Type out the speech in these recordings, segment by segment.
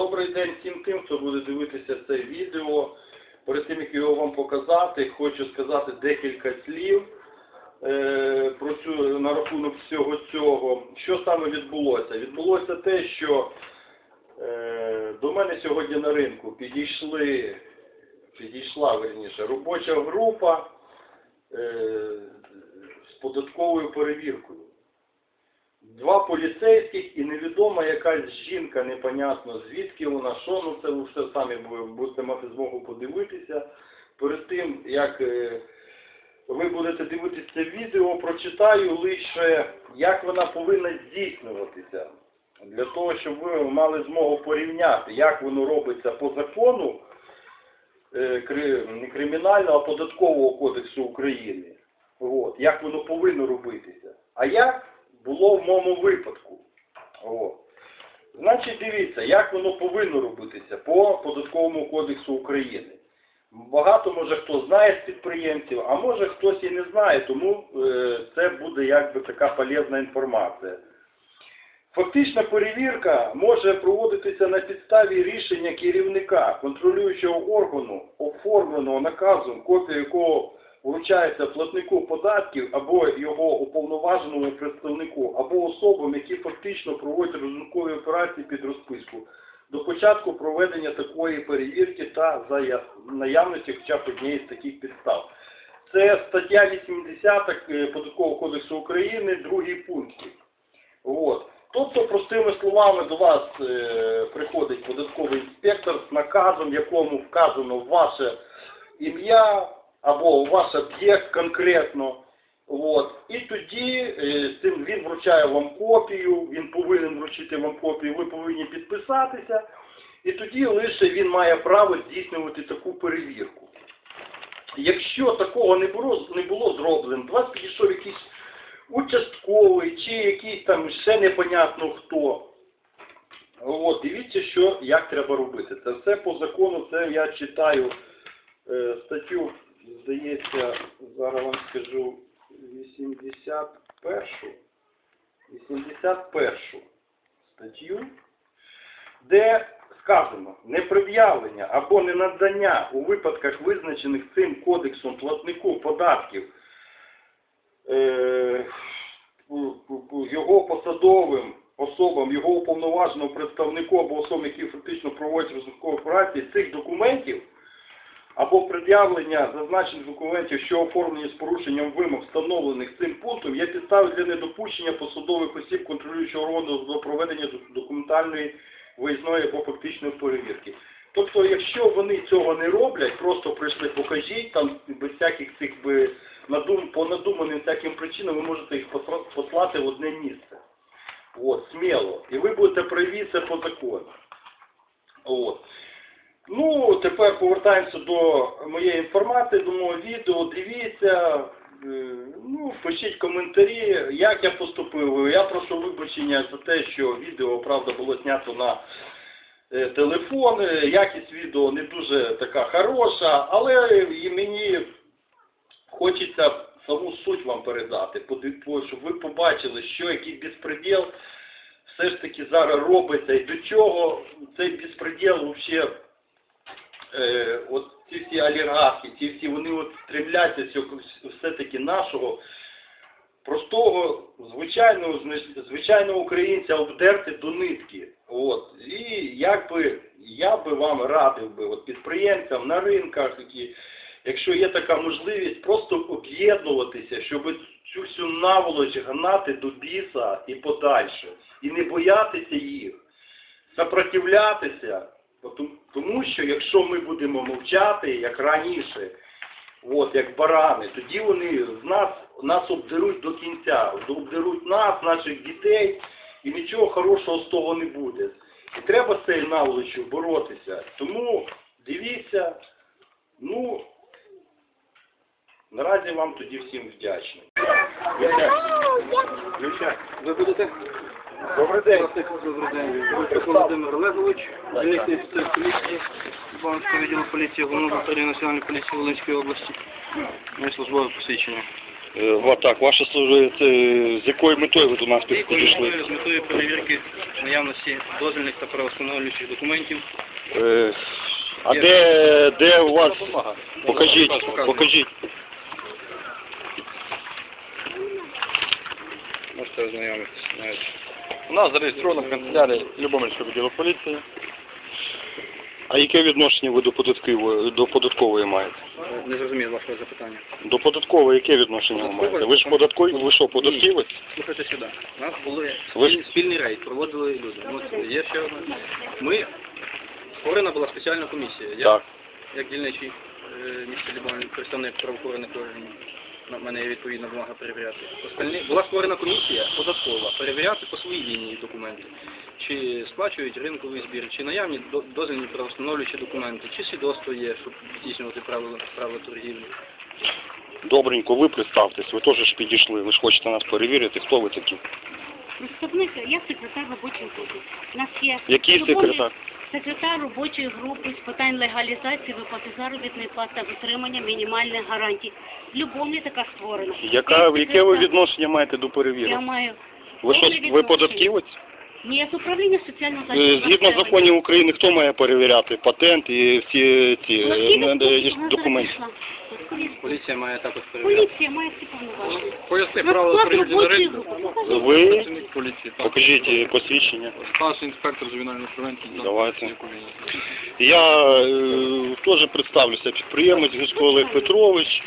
Добрий день всім тим, хто буде дивитися це відео. Перед тим, як його вам показати, хочу сказати декілька слів е, про цю, на рахунок всього цього. Що саме відбулося? Відбулося те, що е, до мене сьогодні на ринку підійшли, підійшла верніше, робоча група е, з податковою перевіркою. Два поліцейських і невідома якась жінка, непонятно звідки вона, що, ну це ви все самі будете мати змогу подивитися. Перед тим, як е, ви будете дивитися це відео, прочитаю лише, як вона повинна здійснюватися. Для того, щоб ви мали змогу порівняти, як воно робиться по закону е, не кримінального, а податкового кодексу України. От, як воно повинно робитися. А як було в моєму випадку. От. Значить, дивіться, як воно повинно робитися по податковому кодексу України. Багато може хто знає з підприємців, а може хтось і не знає, тому е, це буде якби така полезна інформація. Фактична перевірка може проводитися на підставі рішення керівника контролюючого органу, оформленого наказом, копія якого вручається платнику податків або його уповноваженому представнику, або особам, які фактично проводять розрахункові операції під розписку до початку проведення такої перевірки та за наявності хоча б однієї з таких підстав. Це стаття 80 е, Податкового кодексу України, другий пункт. От. Тобто, простими словами, до вас е, приходить податковий інспектор з наказом, якому вказано ваше ім'я або ваш об'єкт конкретно. От. І тоді е, цим він вручає вам копію, він повинен вручити вам копію, ви повинні підписатися, і тоді лише він має право здійснювати таку перевірку. Якщо такого не було, не було зроблено, до вас підійшов якийсь участковий чи якийсь там ще непонятно хто. От, дивіться, що, як треба робити. Це все по закону, це я читаю е, статтю, здається, зараз вам скажу 81 81 статтю, де сказано непред'явлення або ненадання у випадках, визначених цим кодексом платнику податків е, його посадовим особам, його уповноваженому представнику або особам, які фактично проводять розрахункові операції, цих документів або пред'явлення зазначених документів, що оформлені з порушенням вимог, встановлених цим пунктом, є підстави для недопущення посадових осіб контролюючого органу до проведення документальної виїзної або фактичної перевірки. Тобто, якщо вони цього не роблять, просто прийшли, покажіть, там без всяких цих би надум, по надуманим всяким причинам, ви можете їх послати в одне місце. От, сміло. І ви будете це по закону. Тепер повертаємося до моєї інформації, до мого відео. Дивіться, е, ну, пишіть коментарі, як я поступив. Я прошу вибачення за те, що відео, правда, було знято на е, телефон. Е, Якість відео не дуже така хороша, але і мені хочеться саму суть вам передати, щоб ви побачили, що який безпреділ все ж таки зараз робиться і до чого цей безпреділ взагалі е, от ці всі олігархи, ці всі вони от стремляться все-таки нашого простого, звичайного, звичайного українця обдерти до нитки. От. І якби я би вам радив би от підприємцям на ринках, які, якщо є така можливість, просто об'єднувати,ся щоб цю всю наволоч гнати до біса і подальше. І не боятися їх, сопротивлятися. Тому- що якщо ми будемо мовчати, як раніше, от, як барани, тоді вони з нас, нас обдеруть до кінця, обдеруть нас, наших дітей, і нічого хорошого з того не буде. І треба з цією наволочю боротися. Тому дивіться, ну, наразі вам тоді всім вдячний. Ви будете? Добрий день. Добрий день. Володимир Олегович, дільничний офіцер поліції, Івановського відділу поліції, головного управління національної поліції Волинської області. Моє службове посвідчення. Е, ва- так, ваша служба, це, з якою метою ви до нас підійшли? з метою перевірки наявності дозвільних та правостановлюючих документів. Е, а Є. де, де у вас? Покажіть, покажіть. Можете ознайомитися. навіть. У нас зареєстровано в канцелярії Любомирського відділу поліції. А яке відношення ви до податкової, до податкової маєте? Не зрозумів вашого запитання. До податкової яке відношення ви маєте? Ви ж податкові, ви що, податківець? Слухайте сюди. У нас були Ви ж- спіль- спільний рейд, проводили люди. Ну, це є ще одна. Ми, створена була спеціальна комісія. Я, Так. як дільничий е, міста Любомир, представник правоохоронних органів, мене відповідна вимога перевіряти. Остальні, була створена комісія податкова, перевіряти по своїй лінії документи. Чи сплачують ринковий збір, чи наявні до- дозвільні правостановлюючі документи, чи свідоцтво є, щоб здійснювати правила, правила торгівлі. Добренько, ви представтесь, ви теж ж підійшли, ви ж хочете нас перевірити, хто ви такі? Представник, я секретар робочої групи. У нас є Який секретар? Секретар робочої групи з питань легалізації виплати заробітної плати та дотримання мінімальних гарантій. В Любомлі така створена. Яка, Я яке ви секретар. відношення маєте до Я маю Ви що, повне ви відношення. податківець? Ні, я з управління соціального Е, захисту. Згідно населення. законів України, хто має перевіряти патент і всі ці е, е, е, вона документи? пішла. Поліція. Має також перевіряти. Поліція має всі повноваження. Поясни правила групи. Покажіть. Ви поліції. Так. покажіть посвідчення. Старший інспектор ювенальної превенції. та Давайте. поліції. Я е, теж представлюся, підприємець Олег Петрович,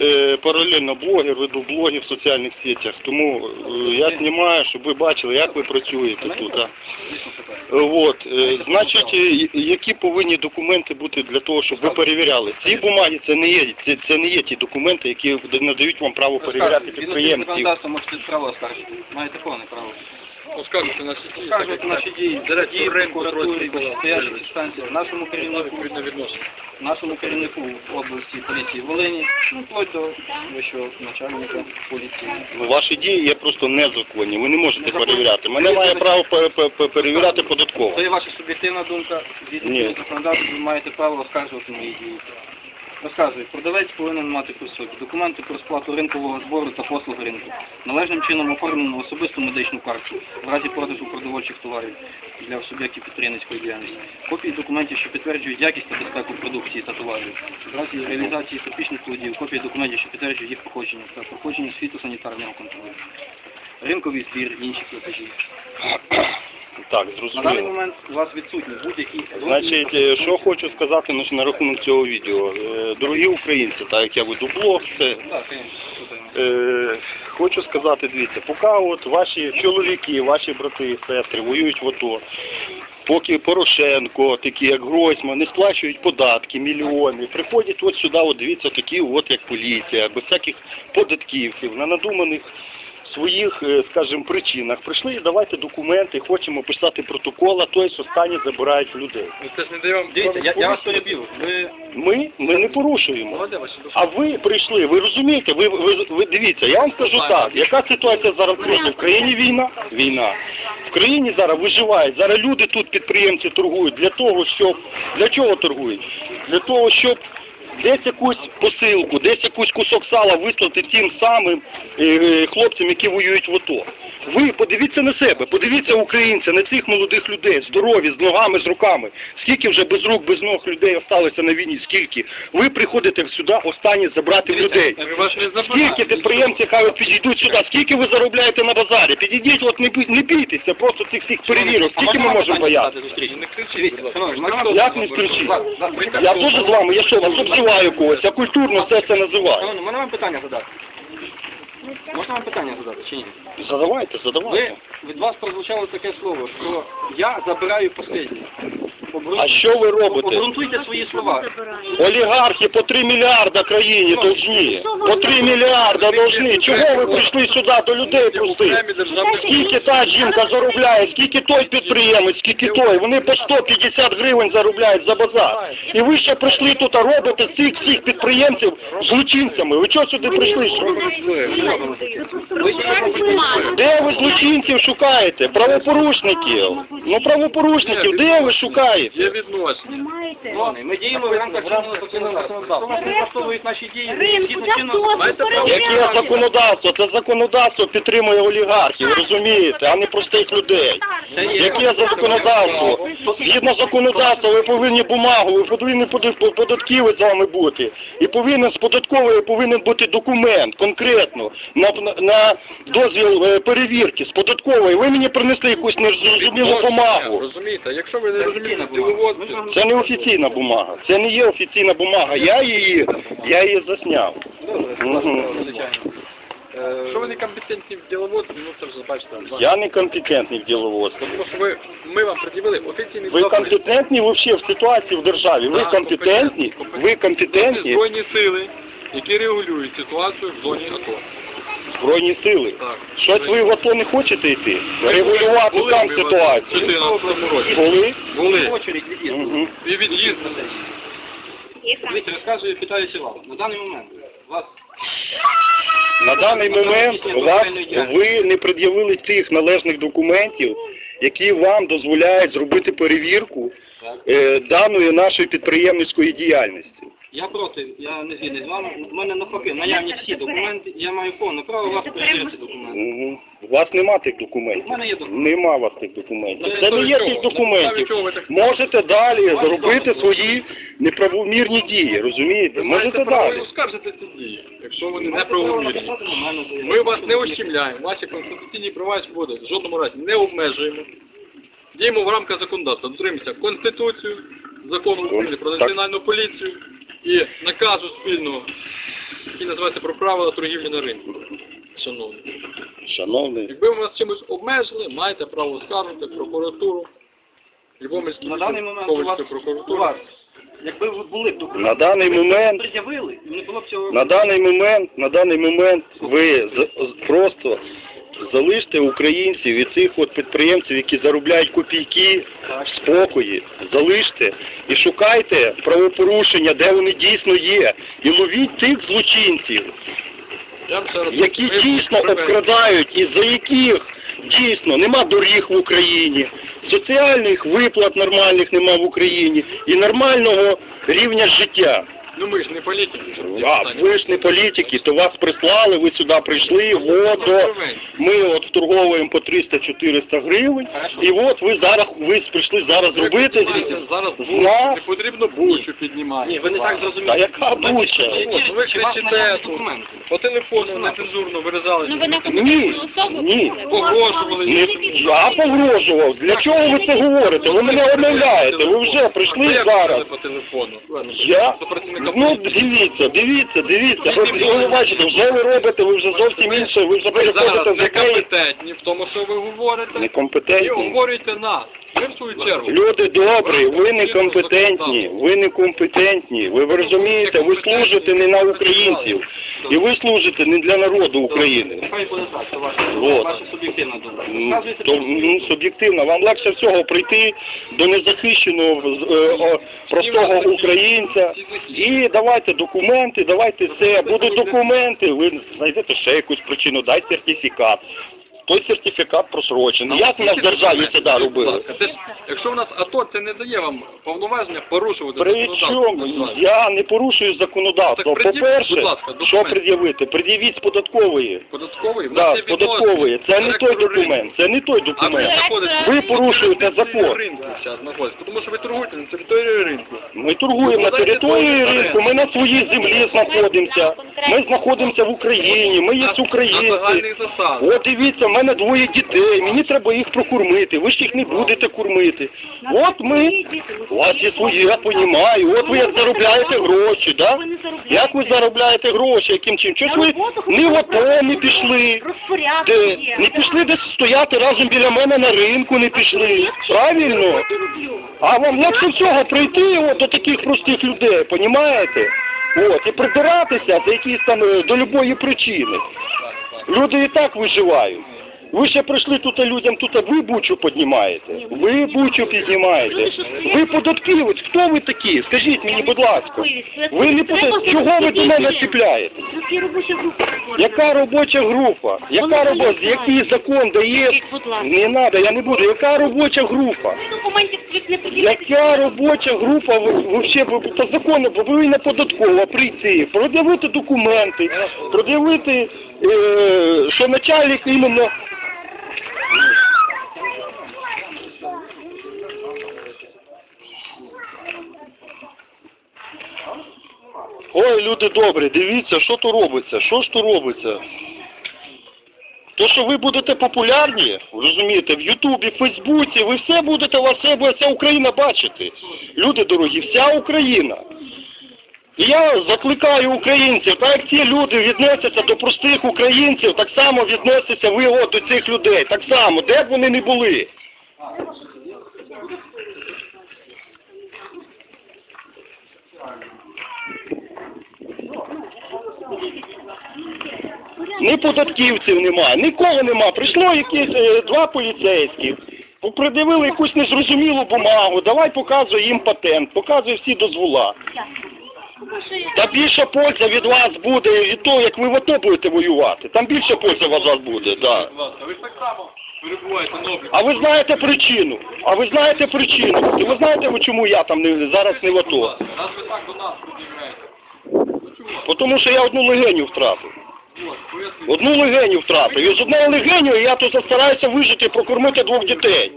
е, паралельно блогер, веду блоги в соціальних сетях. Тому е, я знімаю, щоб ви бачили, як ви працюєте тут. А. Е, От, е, значить, е, які повинні документи бути для того, щоб ви перевіряли? Ці бумаги це не є, це, це не є ті документи, які надають вам право перевіряти підприємців. законодавства можете право оскаржити. Маєте повне право. Оскаржуйте наші дії. Скажуть наші дії, дії прокуратури, стоячих Відповідно інстанцій, нашому керівнику, відношення. нашому керівнику області поліції Волині, ну, вплоть до вищого начальника поліції. Ну, Ваші дії є просто незаконні. Ви не можете перевіряти. Мене має право пе- пе- пе- перевіряти податково. Це є ваша суб'єктивна думка. Згідно Ні. ви маєте право оскаржувати мої дії. Розказую, продавець повинен мати при собі документи про сплату ринкового збору та послуг ринку, належним чином оформлену особисту медичну картку в разі продажу продовольчих товарів для суб'єктів підприємницької діяльності, копії документів, що підтверджують якість та безпеку продукції та товарів, в разі реалізації тропічних плодів, копії документів, що підтверджують їх походження та проходження фітосанітарного контролю, ринковий збір, інші платежі. Так, На даний зрозуміло. момент у вас відсутні будь-які Значить, е, що хочу сказати на- на рахунок цього відео. Е, Дорогі українці, так як я веду блог, це Так. Е, хочу сказати, дивіться, поки от ваші чоловіки, ваші брати і сестри воюють в АТО, поки Порошенко, такі як Гройсман, не сплачують податки, мільйони, приходять от сюди, от дивіться, такі от як поліція, без всяких податківців, на надуманих своїх, е, скажімо, причинах. Прийшли, давайте документи, хочемо писати протокол, а той останні забирають людей. Ну, Це ж не дає вам Дивіться, я, я вас перебив. Ви Ми, ми не порушуємо. А ви прийшли, ви розумієте, ви, ви, ви дивіться, я вам скажу так, яка ситуація зараз в країні? В країні війна? Війна. В країні зараз виживають, зараз люди тут, підприємці, торгують для того, щоб, для чого торгують? Для того, щоб десь якусь посилку, десь якийсь кусок сала вислати тим самим е, е, хлопцям, які воюють в АТО. Ви подивіться на себе, подивіться українця, на цих молодих людей, здорові, з ногами, з руками. Скільки вже без рук, без ног людей осталося на війні, скільки? Ви приходите сюди останні забрати людей. Скільки забирають. підприємці хай підійдуть сюди, скільки ви заробляєте на базарі? Підійдіть, от не, не бійтеся, просто цих всіх перевірок, скільки ми можемо боятися? Мене Як не кричіть? Я теж з вами, я що, вас обзиваю когось, я культурно все це називаю. Можна вам питання задати? Можна вам питання задати чи ні? Задавайте, Ви, задавайте. від вас прозвучало таке слово, що я забираю останнє. А що ви робите? Обґрунтуйте свої слова. Олігархи по 3 мільярда країні должні. По 3 мільярда должні. Чого ви прийшли сюди до людей простих? Скільки та жінка заробляє, скільки той підприємець, скільки той. Вони по 150 гривень заробляють за базар. І ви ще прийшли тут, а робите цих всіх підприємців злочинцями. Ви чого сюди прийшли? Де ви злочинців шукаєте? Правопорушників. Ну правопорушників, де ви шукаєте? Є Ви відношення. Ми діємо в рамках чинного законодавства. Наші дії, Ринку? Яке законодавство? Це законодавство підтримує олігархів, розумієте, а не простих людей. Яке за законодавство? Згідно законодавства, ви повинні бумагу, ви повинні поди- з вами бути. І повинен з податкової повинен бути документ конкретно на, на, на дозвіл е, перевірки з податкової. Ви мені принесли якусь незрозумілу бумагу. Розумієте, якщо ви не розумієте ж Це не офіційна бумага. Це не є офіційна бумага. Я її, я її засняв. Звичайно. якщо ви не компетентні в діловодстві, ну це вже бачите. Я не компетентний в діловодстві. Тому що ви, ми вам пред'явили офіційний Ви компетентні взагалі в ситуації в державі? Ви компетентні? компетентні. Ви компетентні? Збройні сили, які регулюють ситуацію в зоні АТО. Збройні сили. Так. Щось ви в АТО не хочете йти? Регулювати Були там ситуацію. 14 році. Коли? Були. Очередь І від'їзд. Дивіться, розказує Віталій Сівал. На даний момент вас На даний момент вас ви не пред'явили тих належних документів, які вам дозволяють зробити перевірку е, даної нашої підприємницької діяльності. Я проти, я не згідний з вами. У мене навпаки, наявні всі документи, я маю повне право вас перевірити документи. Мгм. У вас нема тих У документів. мене є документи. Нема у вас тих документів. Це не є тих документів. Можете далі зробити свої неправомірні дії, розумієте? Можете далі. оскаржити ці дії, якщо вони не правомірні. Ми вас не ущемляємо, ваші конституційні права і свободи в жодному разі не обмежуємо. Діємо в рамках законодавства, дотримуємося Конституцію, закону України про Так. національну поліцію і наказу спільного, який називається про правила торгівлі на ринку. Шановні. Шановний. Якби ви нас чимось обмежили, маєте право скаржити в прокуратуру, Любомирський На даний момент у вас, у прокуратуру. вас, якби ви були б документи, На даний ви б момент пред'явили, і не було б цього. На даний момент, на даний момент ви з- з- просто залиште українців від цих от підприємців, які заробляють копійки в спокої, залиште і шукайте правопорушення, де вони дійсно є, і ловіть тих злочинців, які дійсно обкрадають і за яких дійсно нема доріг в Україні, соціальних виплат нормальних нема в Україні і нормального рівня життя. Ну ми ж не політики. А, ви ж не політики, то вас прислали, ви сюди прийшли, от, о, ми от вторговуємо по 300-400 гривень, і от ви зараз, ви прийшли зараз зробити, Зараз не потрібно бучу піднімати. Ні, ви не так зрозуміли. Та яка буча? От, ви кричите документи? По телефону нецензурно виразали. Ну ви Ні, ні. Погрожували. Я погрожував. Для чого ви це говорите? Ви мене омовляєте, ви вже прийшли зараз. по телефону. Я? Ну, дивіться, дивіться, дивіться. Ви, ви бачите, вже ви робите, ви вже зовсім інше, ви вже Ви переходите зараз з якої некомпетентні в тому, що ви говорите. І некомпетентні. говорите нас. Ви в свою чергу. Люди добрі, ви некомпетентні, ви некомпетентні, ви, ви розумієте, ви служите не на українців, і ви служите не для народу України. Нехай буде так, це ваша, Вот. ваша суб'єктивна думка. То, ну, суб'єктивно, вам легше всього прийти до незахищеного з- е, о, простого українця і давайте документи, давайте все. Будуть документи, ви знайдете ще якусь причину, дай сертифікат. Той сертифікат просрочений. Як у нас в державі це да, робили? це ж- Якщо в нас АТО, це не дає вам повноваження порушувати При законодавство. чому? Я не порушую законодавство. Так пред'явіть, По-перше, ласка, документ. що пред'явити? Пред'явіть з податкової. Податковий? В Да, є з податкової. Це не той директору ринку. документ. Це не той А ви документ. знаходитесь Ви на порушуєте території закон. ринку зараз знаходитесь, тому що ви торгуєте на території ринку. Ми торгуємо на території ринку, ми на своїй землі знаходимося. Ми знаходимося в Україні, ми є На- На українці. засадах. От дивіться, в мене двоє дітей, мені треба їх прокормити, ви ж їх не будете кормити. От ми, у вас є свої, я розумію, от ви як заробляєте гроші, да? Як ви заробляєте гроші, яким чим? Чого ж ви не в АТО не пішли? Де, не пішли десь стояти разом біля мене на ринку, не пішли. Правильно? А вам легше всього прийти от до таких простих людей, понімаєте? От, і придиратися за якісь там е, до любої причини. Люди і так виживають. Ви ще прийшли тут людям, тут ви бучу піднімаєте. Ви бучу піднімаєте. Ви податківець, хто ви такі? Скажіть мені, будь ласка. Ви не подат... Чого ви до мене чіпляєте? У нас є робоча група. Яка робоча група? Яка робоча? Який закон дає? Не треба, я не буду. Яка робоча група? Не. Яка робоча група ви, ви ще ви та закони повинна податкова прийти, продавити документи, продавити, е, що начальник іменно. Ой, люди добрі, дивіться, що то робиться, що ж то робиться. То, що ви будете популярні, розумієте, в Ютубі, в Фейсбуці, ви все будете, у вас все буде вся Україна бачити. Люди дорогі, вся Україна. І я закликаю українців, так як ці люди відносяться до простих українців, так само відносяться ви от до цих людей, так само, де б вони не були. Ні податківців нема, нікого нема. Прийшло якісь е, два поліцейських, придивили якусь незрозумілу бумагу, давай показуй їм патент, показуй всі дозвола. Та більша польза від вас буде від того, як ви в АТО будете воювати. Там більше польза від вас буде, да. Будь ви ж так само перебуваєте на обліку. А ви знаєте причину? А ви знаєте причину? І ви знаєте, чому я там не, зараз не в АТО? Раз ви так до нас пред'являєте. Ну? Тому що я одну легеню втратив. Одну легеню втратив. І з однією легеню я тут стараюся вижити прокормити двох дітей.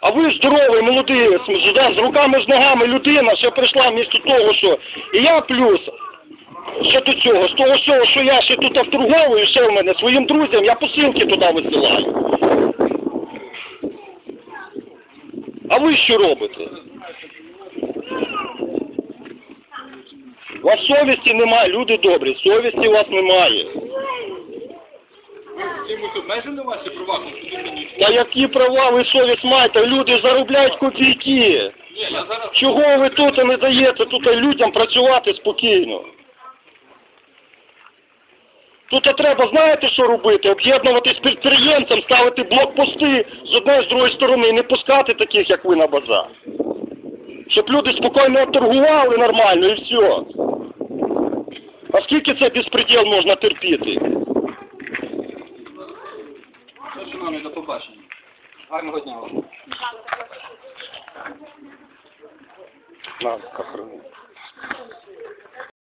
А ви здоровий, молодий, з, руками, з ногами людина, ще прийшла місто того, що і я плюс. Що до цього? З того всього, що я ще тут вторговую, ще в мене своїм друзям, я посилки туди висилаю. А ви що робите? У вас совісті немає, люди добрі, совісті у вас немає. Чимось обмежені ваші права? Та які права ви совість маєте? Люди заробляють копійки. Ні, я зараз... Чого ви тут не даєте тут людям працювати спокійно? Тут треба, знаєте, що робити? Об'єднуватись з підприємцем, ставити блокпости з одної з другої сторони, не пускати таких, як ви на базар. Щоб люди спокійно торгували нормально і все. А скільки це безпреділ можна терпіти? Все, шановні, до побачення. Гарного дня вам. На, охорони.